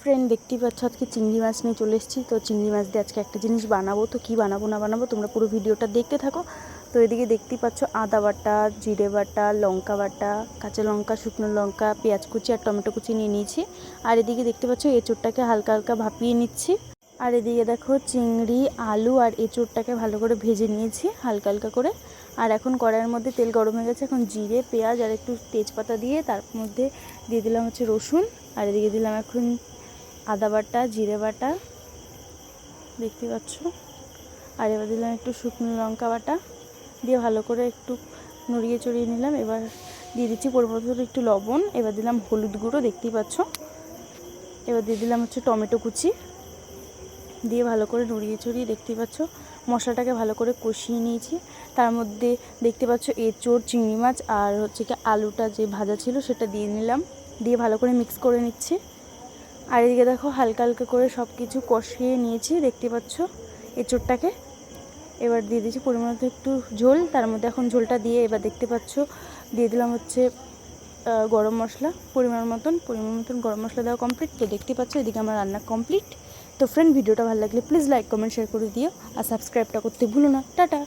Friend দেখতেই পাচ্ছ, আজকে চিংড়ি মাছ নিয়ে চলে এসেছি। তো চিংড়ি মাছ দিয়ে আজকে একটা জিনিস বানাবো। তো কী বানাবো, না বানাবো, তোমরা পুরো ভিডিওটা দেখতে থাকো। তো এদিকে দেখতেই পাচ্ছ, আদা বাটা, জিরে বাটা, লঙ্কা বাটা, কাঁচা লঙ্কা, শুকনো লঙ্কা, পেঁয়াজ কুচি আর টমেটো কুচি নিয়ে নিয়েছি। আর এদিকে দেখতে পাচ্ছ, এঁচোড়টাকে হালকা হালকা ভাপিয়ে নিচ্ছি। আর এদিকে দেখো, চিংড়ি, আলু আর এঁচোড়টাকে ভালো করে ভেজে নিয়েছি, হালকা হালকা করে। আর এখন কড়াইয়ের মধ্যে তেল গরম হয়ে গেছে, এখন জিরে, পেঁয়াজ আর একটু তেজপাতা দিয়ে তার মধ্যে দিয়ে দিলাম হচ্ছে রসুন। আর এদিকে দিলাম এখন আদা বাটা, জিরে বাটা, দেখতে পাচ্ছ? আর এবার দিলাম একটু শুকনো লঙ্কা বাটা। দিয়ে ভালো করে একটু নড়িয়ে চড়িয়ে নিলাম। এবার দিয়ে দিচ্ছি পরিমাণ একটু লবণ। এবার দিলাম হলুদ গুঁড়ো, দেখতেই পাচ্ছ? এবার দিয়ে দিলাম হচ্ছে টমেটো কুচি। দিয়ে ভালো করে নড়িয়ে চড়িয়ে দেখতেই পাচ্ছ? মশলাটাকে ভালো করে কষিয়ে নিয়েছি। তার মধ্যে দেখতে পাচ্ছ এঁচোড়, চিংড়ি মাছ আর হচ্ছে কি আলুটা যে ভাজা ছিল সেটা দিয়ে নিলাম। দিয়ে ভালো করে মিক্স করে নিচ্ছি। আর এদিকে দেখো হালকা হালকা করে সব কিছু কষিয়ে নিয়েছি, দেখতে পাচ্ছ? এঁচোড়টাকে। এবার দিয়ে দিয়েছি পরিমাণ একটু ঝোল, তার মধ্যে এখন ঝোলটা দিয়ে এবার দেখতে পাচ্ছ, দিয়ে দিলাম হচ্ছে গরম মশলা, পরিমাণ মতন পরিমাণ মতন গরম মশলা দেওয়া কমপ্লিট তো দেখতে পাচ্ছ, এদিকে আমার রান্না কমপ্লিট তো ফ্রেন্ড ভিডিওটা ভালো লাগলে প্লিজ লাইক কমেন্ট শেয়ার করে দিও। আর সাবস্ক্রাইবটা করতে ভুলো না। টাটা!